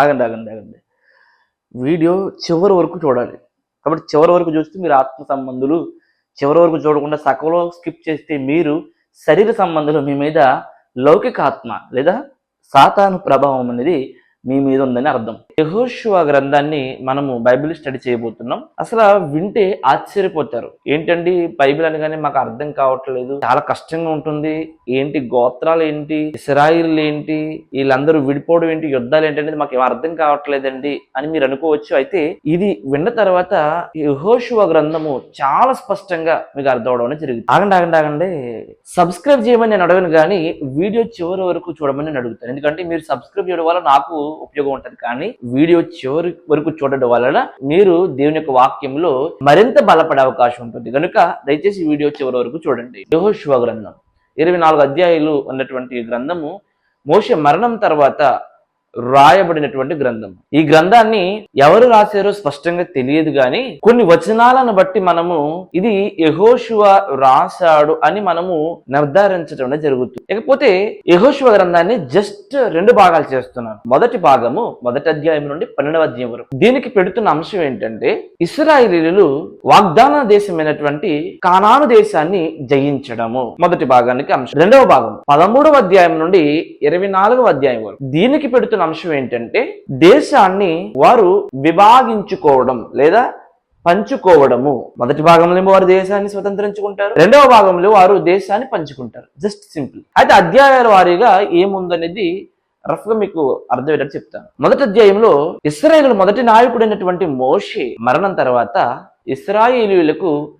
ఆగండి ఆగండి ఆగండి. వీడియో చివరి వరకు చూడాలి. కాబట్టి చివరి వరకు చూస్తే మీరు ఆత్మ సంబంధులు. చివరి వరకు చూడకుండా సగంలో స్కిప్ చేస్తే మీరు శరీర సంబంధులు మీ మీద లౌకిక ఆత్మ లేదా సాతాను ప్రభావం అనేది మీ మీద ఉందని అర్థం. యెహోషువ గ్రంథాన్ని మనము బైబిల్ స్టడీ చేయబోతున్నాం. అసలు వింటే ఆశ్చర్యపోతారు. ఏంటండి బైబిల్ అనగానే మాకు అర్థం కావట్లేదు. చాలా కష్టంగా ఉంటుంది. ఏంటి గోత్రాలు ఏంటి? ఇస్రాయిల్ ఏంటి? వీళ్ళందరూ విడిపోవడం ఏంటి? యుద్ధాలు ఏంటి అనేది మాకు ఏం అర్థం కావట్లేదండి అని మీరు అనుకోవచ్చు. అయితే ఇది విన్న తర్వాత యెహోషువ గ్రంథము చాలా స్పష్టంగా మీకు అర్థం అవడం జరిగింది ఆగండి ఆగండి ఆగండి. సబ్స్క్రైబ్ చేయమని నేను అడగను కానీ వీడియో చివరి వరకు చూడమని నేను అడుగుతాను. ఎందుకంటే మీరు సబ్స్క్రైబ్ చేయడం వల్ల నాకు ఉపయోగం ఉంటుంది. కానీ వీడియో చివరి వరకు చూడడం వలన మీరు దేవుని యొక్క వాక్యంలో మరింత బలపడే అవకాశం ఉంటుంది. కనుక దయచేసి వీడియో చివరి వరకు చూడండి. యహోశివ గ్రంథం. ఇరవై నాలుగు అధ్యాయులు ఉన్నటువంటి గ్రంథము మోస మరణం తర్వాత రాయబడినటువంటి గ్రంథం. ఈ గ్రంథాన్ని ఎవరు రాశారో స్పష్టంగా తెలియదు గాని కొన్ని వచనాలను బట్టి మనము ఇది యహోశువ రాశాడు అని మనము నిర్ధారించడం జరుగుతుంది. ఇకపోతే యహోశువ గ్రంథాన్ని జస్ట్ రెండు భాగాలు చేస్తున్నాను మొదటి భాగము మొదటి అధ్యాయం నుండి పన్నెండవ అధ్యాయం వరకు. దీనికి పెడుతున్న అంశం ఏంటంటే ఇస్రాయిలీలు వాగ్దాన దేశమైనటువంటి కానాను దేశాన్ని జయించడము. మొదటి భాగానికి అంశం. రెండవ భాగం పదమూడవ అధ్యాయం నుండి ఇరవై నాలుగవ అధ్యాయం వరకు. దీనికి పెడుతున్న అంశం ఏంటంటే దేశాన్ని వారు విభాగించుకోవడం లేదా పంచుకోవడము. మొదటి భాగంలో వారు దేశాన్ని స్వతంత్రించుకుంటారు. రెండవ భాగంలో వారు దేశాన్ని పంచుకుంటారు. Just simple. అయితే అధ్యాయాల వారీగా ఏముందనేది రఫ్గా మీకు అర్థమయ్యేటట్టు చెప్తాను. మొదటి అధ్యాయంలో ఇస్రాయేల్ మొదటి నాయకుడైనటువంటి మోషే మరణం తర్వాత ఇస్రాయేలీలకు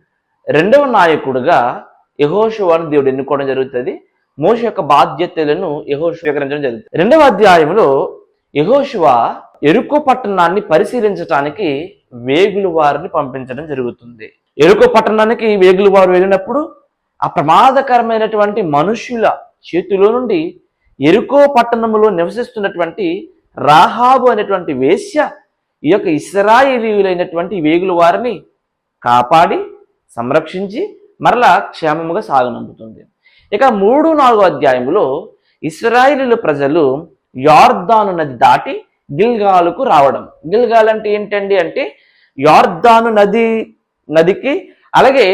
రెండవ నాయకుడుగా యహోషువాను దేవుడు ఎన్నుకోవడం జరుగుతుంది. మోష యొక్క బాధ్యతలను యహో స్వీకరించడం జరుగుతుంది. రెండవ అధ్యాయంలో యహోశువ ఎరుకో పట్టణాన్ని పరిశీలించడానికి వేగులు వారిని పంపించడం జరుగుతుంది. ఎరుకో పట్టణానికి వేగులు వారు వెళ్ళినప్పుడు ఆ ప్రమాదకరమైనటువంటి మనుష్యుల చేతిలో నుండి ఎరుకో పట్టణములో నివసిస్తున్నటువంటి రాహాబు అనేటువంటి వేశ్య ఈ యొక్క ఇస్రాయిలీయులైనటువంటి వేగులు వారిని కాపాడి సంరక్షించి మరలా క్షేమముగా సాగనంపుతుంది ఇక మూడు నాలుగు అధ్యాయంలో ఇస్రాయిలు ప్రజలు యార్దాను నది దాటి గిల్గాలుకు రావడం. గిల్గాల్ అంటే ఏంటండి అంటే యార్దాను నది నదికి అలాగే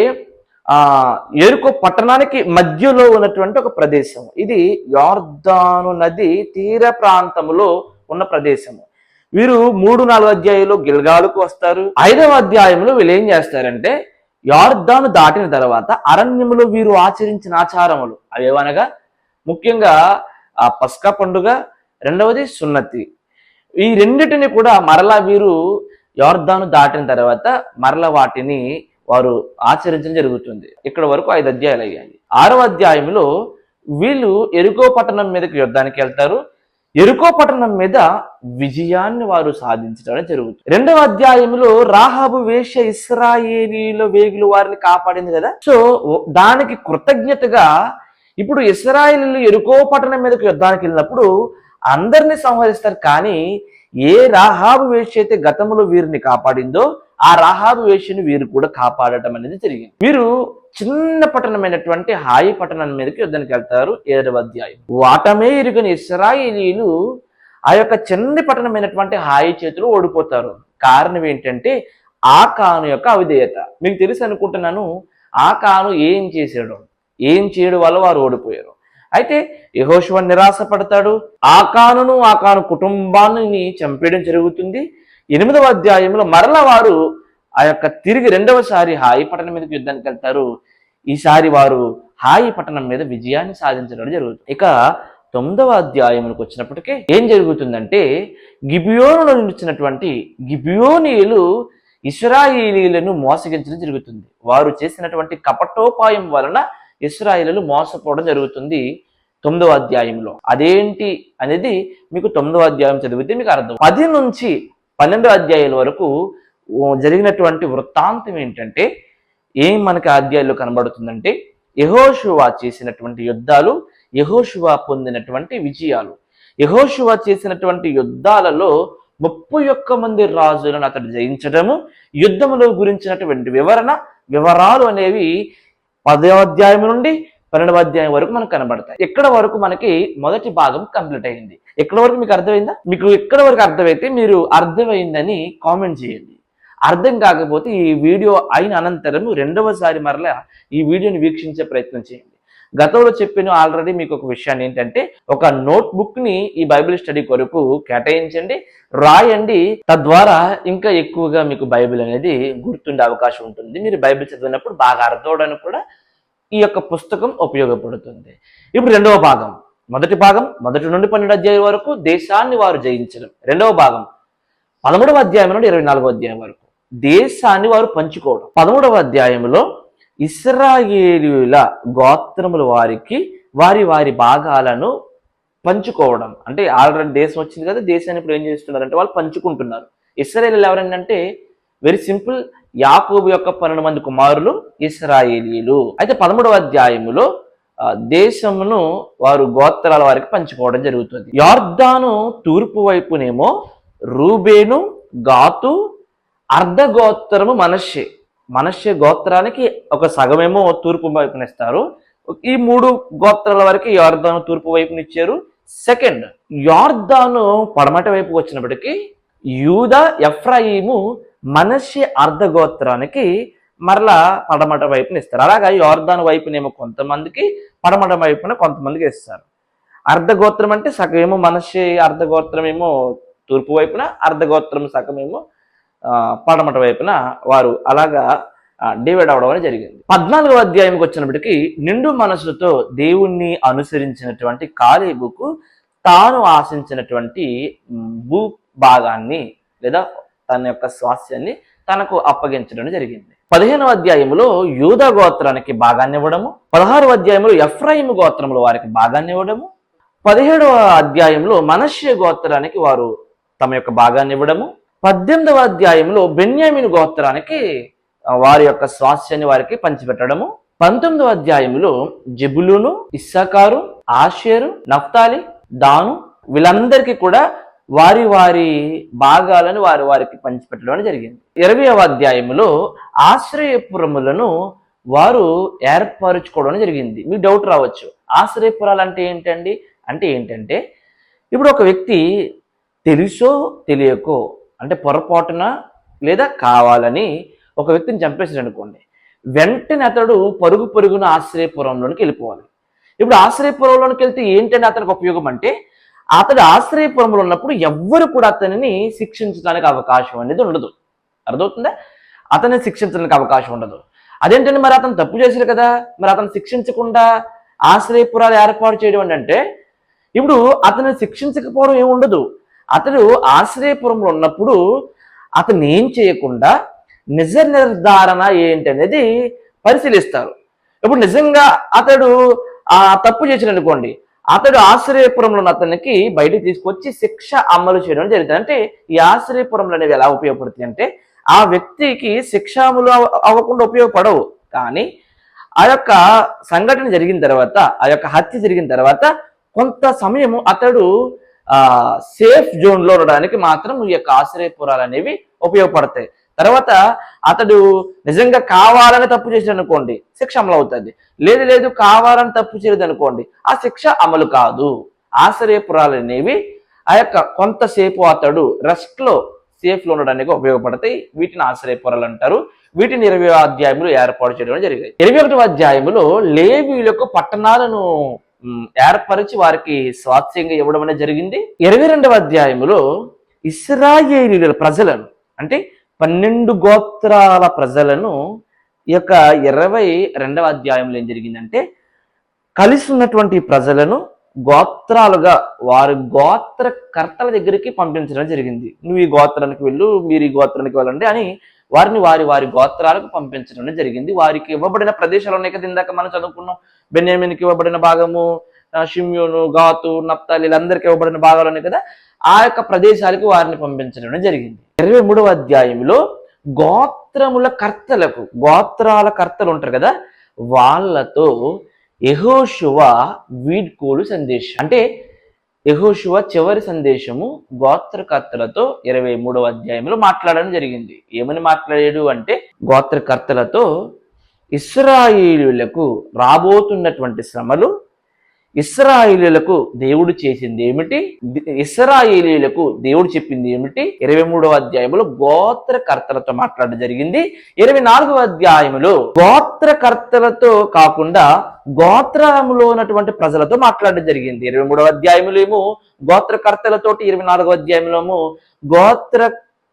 ఎరుకో పట్టణానికి మధ్యలో ఉన్నటువంటి ఒక ప్రదేశం ఇది యార్దాను నది తీర ప్రాంతంలో ఉన్న ప్రదేశము. వీరు మూడు నాలుగు అధ్యాయంలో గిల్గాలుకు వస్తారు. ఐదవ అధ్యాయంలో వీళ్ళు ఏం చేస్తారంటే యార్దాను దాటిన తర్వాత అరణ్యములో వీరు ఆచరించిన ఆచారములు. అవేవనగా? ముఖ్యంగా ఆ పస్కా పండుగ రెండవది సున్నతి. ఈ రెండిటిని కూడా మరలా వీరు యార్దాను దాటిన తర్వాత మరల వాటిని వారు ఆచరించడం జరుగుతుంది. ఇక్కడ వరకు ఐదు అధ్యాయాలు అయ్యాయి. ఆరవ అధ్యాయంలో వీళ్ళు ఎరుకో పట్టణం మీదకి యుద్ధానికి వెళ్తారు. ఎరుకో పట్టణం మీద విజయాన్ని వారు సాధించడం జరుగుతుంది. రెండవ అధ్యాయంలో రాహాబు వేష ఇస్రాయేలీల వేగులు వారిని కాపాడింది కదా? సో దానికి కృతజ్ఞతగా ఇప్పుడు ఇస్రాయేలీలు ఎరుకో పట్టణం మీదకి యుద్ధానికి వెళ్ళినప్పుడు అందరిని సంహరిస్తారు. కానీ ఏ రాహాబు వేష అయితే గతంలో వీరిని కాపాడిందో ఆ రాహాబు వేషిని వీరు కూడా కాపాడటం అనేది జరిగింది. వీరు చిన్న పట్టణమైనటువంటి హాయి పట్టణం మీదకి యుద్ధానికి వెళ్తారు. ఏడవ అధ్యాయం. వాటమే ఇరుగని ఇస్రాయిలీలు ఆ యొక్క చిన్న పట్టణమైనటువంటి హాయి చేతులు ఓడిపోతారు. కారణం ఏంటంటే ఆ కాను యొక్క అవిధేయత. మీకు తెలుసు అనుకుంటున్నాను ఆ కాను ఏం చేశాడు? ఏం చేయడం వల్ల వారు ఓడిపోయారు? అయితే యహోశివ నిరాశ పడతాడు ఆ కానును ఆ కాను కుటుంబాన్ని చంపేయడం జరుగుతుంది. ఎనిమిదవ అధ్యాయంలో మరల వారు ఆ యొక్క తిరిగి రెండవసారి హాయి పట్టణం మీదకి యుద్ధానికి వెళ్తారు. ఈసారి వారు హాయి పట్టణం మీద విజయాన్ని సాధించడం జరుగుతుంది. ఇక తొమ్మిదవ అధ్యాయంలోకి వచ్చినప్పటికీ ఏం జరుగుతుందంటే గిబియోనులో నిలిచినటువంటి గిబియోనీయులు ఇస్రాయిలీలను మోసగించడం జరుగుతుంది. వారు చేసినటువంటి కపటోపాయం వలన ఇస్రాయిలు మోసపోవడం జరుగుతుంది తొమ్మిదవ అధ్యాయంలో. అదేంటి అనేది మీకు తొమ్మిదవ అధ్యాయం చదివితే మీకు అర్థం. పది నుంచి పన్నెండో అధ్యాయుల వరకు జరిగినటువంటి వృత్తాంతం ఏంటంటే ఏం మనకి ఆ అధ్యాయంలో కనబడుతుందంటే యహోశువా చేసినటువంటి యుద్ధాలు యహోశువా పొందినటువంటి విజయాలు. యహోశువా చేసినటువంటి యుద్ధాలలో ముప్పై ఒక్క మంది రాజులను అతడు జయించడము యుద్ధములో గురించినటువంటి వివరణ వివరాలు అనేవి పదవ అధ్యాయం నుండి పన్నెండవ అధ్యాయం వరకు మనకు కనబడతాయి. ఇక్కడ వరకు మనకి మొదటి భాగం కంప్లీట్ అయింది. ఎక్కడ వరకు మీకు అర్థమైందా? మీకు ఎక్కడ వరకు అర్థమైతే మీరు అర్థమైందని కామెంట్ చేయండి. అర్థం కాకపోతే ఈ వీడియో అయిన అనంతరం రెండవసారి మరలా ఈ వీడియోని వీక్షించే ప్రయత్నం చేయండి. గతంలో చెప్పిన ఆల్రెడీ మీకు ఒక విషయాన్ని ఏంటంటే ఒక నోట్బుక్ని ఈ బైబిల్ స్టడీ కొరకు కేటాయించండి. రాయండి. తద్వారా ఇంకా ఎక్కువగా మీకు బైబిల్ అనేది గుర్తుండే అవకాశం ఉంటుంది. మీరు బైబిల్ చదివినప్పుడు బాగా అర్థం అవడానికి కూడా ఈ యొక్క పుస్తకం ఉపయోగపడుతుంది. ఇప్పుడు రెండవ భాగం. మొదటి భాగం మొదటి నుండి పన్నెండు అధ్యాయం వరకు దేశాన్ని వారు జయించడం. రెండవ భాగం పదమూడవ అధ్యాయం నుండి ఇరవై నాలుగవ అధ్యాయం వరకు దేశాన్ని వారు పంచుకోవడం. పదమూడవ అధ్యాయంలో ఇస్రాయేలీల గోత్రముల వారికి వారి వారి భాగాలను పంచుకోవడం. అంటే ఆల్రెడీ దేశం వచ్చింది కదా దేశాన్ని ఇప్పుడు ఏం చేస్తున్నారంటే వాళ్ళు పంచుకుంటున్నారు. ఇస్రాయేలీలు ఎవరంటే వెరీ సింపుల్ యాకూబు యొక్క పన్నెండు మంది కుమారులు ఇస్రాయేలీలు. అయితే పదమూడవ అధ్యాయములో దేశమును వారు గోత్రాల వారికి పంచుకోవడం జరుగుతుంది. యార్దాను తూర్పు వైపునేమో రూబేను గాతు అర్ధగోత్రము మనషే మనషే గోత్రానికి ఒక సగమేమో తూర్పు వైపున ఇస్తారు ఈ మూడు గోత్రాల వరకు యార్దాను తూర్పు వైపున ఇచ్చారు సెకండ్ యార్దాను పడమట వైపు వచ్చినప్పటికీ యూద ఎఫ్రాయిము మనషే అర్ధగోత్రానికి మరలా పడమట వైపున ఇస్తారు. అలాగా యార్దాను వైపునేమో కొంతమందికి పడమట వైపున కొంతమందికి ఇస్తారు అర్ధగోత్రం అంటే సగమేమో మనషే అర్ధగోత్రమేమో తూర్పు వైపున అర్ధగోత్రం సగమేమో పడమట వైపున వారు అలాగా డివైడ్ అవడం అనేది జరిగింది. పద్నాలుగవ అధ్యాయంకి వచ్చినప్పటికీ నిండు మనసులతో దేవుణ్ణి అనుసరించినటువంటి కాలేబుకు తాను ఆశించినటువంటి భూభాగాన్ని భూ భాగాన్ని లేదా తన యొక్క స్వాస్థ్యాన్ని తనకు అప్పగించడం జరిగింది. పదిహేనవ అధ్యాయంలో యూద గోత్రానికి భాగాన్ని ఇవ్వడము పదహారవ అధ్యాయంలో ఎఫ్రాయిము గోత్రంలో వారికి భాగాన్ని ఇవ్వడము పదిహేడవ అధ్యాయంలో మనష్య గోత్రానికి వారు తమ యొక్క భాగాన్ని ఇవ్వడము పద్దెనిమిదవ అధ్యాయంలో బెన్యామిన్ గోత్రానికి వారి యొక్క స్వాస్థ్యాన్ని వారికి పంచిపెట్టడము పంతొమ్మిదవ అధ్యాయంలో జబులును ఇస్సాకారు ఆషేరు నఫ్తాలి దాను వీళ్ళందరికీ కూడా వారి వారి భాగాలను వారి వారికి పంచిపెట్టడం జరిగింది. ఇరవయవ అధ్యాయంలో ఆశ్రయపురములను వారు ఏర్పరచుకోవడం జరిగింది. మీకు డౌట్ రావచ్చు. ఆశ్రయపురాలు అంటే ఏంటండి? అంటే ఏంటంటే ఇప్పుడు ఒక వ్యక్తి తెలుసో తెలియకో అంటే పొరపాటున లేదా కావాలని ఒక వ్యక్తిని చంపేశాడు అనుకోండి వెంటనే అతడు పరుగు పరుగున ఆశ్రయపురంలోనికి వెళ్ళిపోవాలి. ఇప్పుడు ఆశ్రయపురంలోనికి వెళ్తే ఏంటంటే అతనికి ఉపయోగం అంటే అతడు ఆశ్రయపురంలో ఉన్నప్పుడు ఎవ్వరు కూడా అతనిని శిక్షించడానికి అవకాశం అనేది ఉండదు. అర్థమవుతుందా? అతన్ని శిక్షించడానికి అవకాశం ఉండదు. అదేంటంటే మరి అతను తప్పు చేశారు కదా? మరి అతను శిక్షించకుండా ఆశ్రయపురాలు ఏర్పాటు చేయడం అంటే ఇప్పుడు అతను శిక్షించకపోవడం ఏమి ఉండదు. అతడు ఆశ్రయపురంలో ఉన్నప్పుడు అతను ఏం చేయకుండా నిజ నిర్ధారణ ఏంటనేది పరిశీలిస్తారు. ఇప్పుడు నిజంగా అతడు ఆ తప్పు చేసిన అనుకోండి. అతడు ఆశ్రయపురంలో ఉన్న అతనికి బయటికి తీసుకొచ్చి శిక్ష అమలు చేయడం జరుగుతుంది అంటే ఈ ఆశ్రయపురంలో అనేవి ఎలా ఉపయోగపడుతుంది అంటే ఆ వ్యక్తికి శిక్ష అమలు అవ్వకుండా ఉపయోగపడవు. కానీ ఆ యొక్క సంఘటన జరిగిన తర్వాత ఆ యొక్క హత్య జరిగిన తర్వాత కొంత సమయము అతడు ఆ సేఫ్ జోన్లో ఉండడానికి మాత్రం ఈ యొక్క ఆశ్రయపురాలు అనేవి ఉపయోగపడతాయి. తర్వాత అతడు నిజంగా కావాలని తప్పు చేసాడు అనుకోండి శిక్ష అమలు అవుతుంది. లేదు లేదు కావాలని తప్పు చేయలేదు అనుకోండి ఆ శిక్ష అమలు కాదు. ఆశ్రయపురాలు అనేవి ఆ యొక్క కొంతసేపు అతడు రెస్ట్లో సేఫ్లో ఉండడానికి ఉపయోగపడతాయి. వీటిని ఆశ్రయపురాలు అంటారు. వీటిని ఇరవై అధ్యాయంలో ఏర్పాటు చేయడం జరిగింది. ఇరవై ఒకటవ అధ్యాయంలో లేవీలకు పట్టణాలను ఏర్పరిచి వారికి స్వాస్థ్యంగా ఇవ్వడం అనేది జరిగింది. ఇరవై రెండవ అధ్యాయంలో ఇస్రాయేలీల ప్రజలను అంటే పన్నెండు గోత్రాల ప్రజలను ఈ యొక్క ఇరవై రెండవ అధ్యాయంలో ఏం జరిగిందంటే కలిసి ఉన్నటువంటి ప్రజలను గోత్రాలుగా వారి గోత్రకర్తల దగ్గరికి పంపించడం జరిగింది. నువ్వు ఈ గోత్రానికి వెళ్ళు మీరు ఈ గోత్రానికి వెళ్ళండి అని వారిని వారి వారి గోత్రాలకు పంపించడం జరిగింది. వారికి ఇవ్వబడిన ప్రదేశాలు ఉన్నాయి కదా ఇందాక మనం చదువుకున్నాం. బెన్యామిన్కి ఇవ్వబడిన భాగము షిమ్యోను గాతు నప్తాలి వీళ్ళందరికీ ఇవ్వబడిన భాగాలు ఉన్నాయి కదా ఆ యొక్క ప్రదేశాలకు వారిని పంపించడం జరిగింది. ఇరవై మూడవ అధ్యాయంలో గోత్రముల కర్తలకు గోత్రాల కర్తలు ఉంటారు కదా వాళ్ళతో యహోశువ వీడ్కోలు సందేశం అంటే యహోశువ చివరి సందేశము గోత్రకర్తలతో ఇరవై మూడవ అధ్యాయంలో మాట్లాడడం జరిగింది. ఏమని మాట్లాడాడు అంటే గోత్రకర్తలతో ఇస్రాయిలులకు రాబోతున్నటువంటి శ్రమలు ఇస్రాయిలీలకు దేవుడు చేసింది ఏమిటి? ఇస్రాయిలీలకు దేవుడు చెప్పింది ఏమిటి? ఇరవై మూడవ అధ్యాయంలో గోత్రకర్తలతో మాట్లాడడం జరిగింది. ఇరవై నాలుగవ అధ్యాయంలో గోత్రకర్తలతో కాకుండా గోత్రములో ఉన్నటువంటి ప్రజలతో మాట్లాడడం జరిగింది. ఇరవై మూడవ అధ్యాయంలో గోత్రకర్తలతోటి ఇరవై నాలుగవ అధ్యాయంలోము ఏమో గోత్ర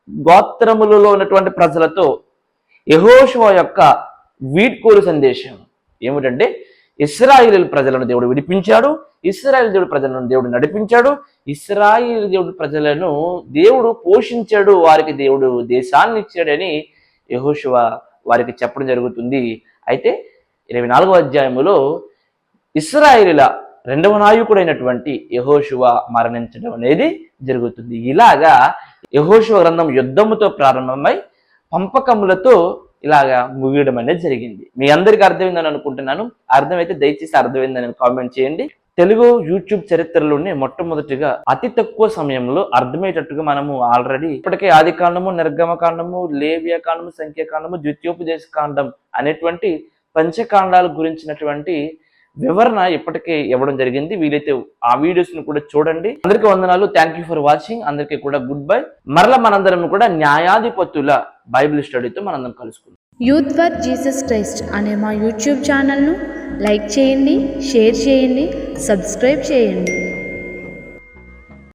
గోత్రములలో ఉన్నటువంటి ప్రజలతో యహోషువ యొక్క వీడ్కోలు సందేశం ఏమిటంటే ఇస్రాయిల్ ప్రజలను దేవుడు విడిపించాడు ఇస్రాయిల్ దేవుడు ప్రజలను దేవుడు నడిపించాడు ఇస్రాయిల్ దేవుడు ప్రజలను దేవుడు పోషించాడు వారికి దేవుడు దేశాన్ని ఇచ్చాడని యహోషువ వారికి చెప్పడం జరుగుతుంది. అయితే ఇరవై నాలుగవ అధ్యాయములో ఇస్రాయిల రెండవ నాయకుడైనటువంటి యహోషువ మరణించడం అనేది జరుగుతుంది. ఇలాగా యహోషువ గ్రంథం యుద్ధముతో ప్రారంభమై పంపకములతో ఇలాగా ముగియడం అనేది జరిగింది. మీ అందరికీ అర్థమైందని అనుకుంటున్నాను. అర్థమైతే దయచేసి అర్థమైందని కామెంట్ చేయండి. తెలుగు యూట్యూబ్ చరిత్రలోనే మొట్టమొదటిగా అతి తక్కువ సమయంలో అర్థమయ్యేటట్టుగా మనము ఆల్రెడీ ఇప్పటికే ఆది కాండము నిర్గమ కాండము లేవ్య కాండము సంఖ్యాకాండము ద్వితీయోపదేశ కాండం అనేటువంటి పంచకాండాల గురించినటువంటి వివరణ ఇప్పటికే ఇవ్వడం జరిగింది. వీలైతే ఆ వీడియోస్ను కూడా చూడండి. అందరికీ వందనాలు. థ్యాంక్ యూ ఫర్ వాచింగ్ అందరికీ కూడా గుడ్ బై మరల మనందరం కూడా న్యాయాధిపతుల బైబిల్ స్టడీతో మనందరం కలుసుకుందాం. యూత్ ఫర్ జీసస్ క్రైస్ట్ అనే మా యూట్యూబ్ ఛానల్ను లైక్ చేయండి షేర్ చేయండి సబ్స్క్రైబ్ చేయండి.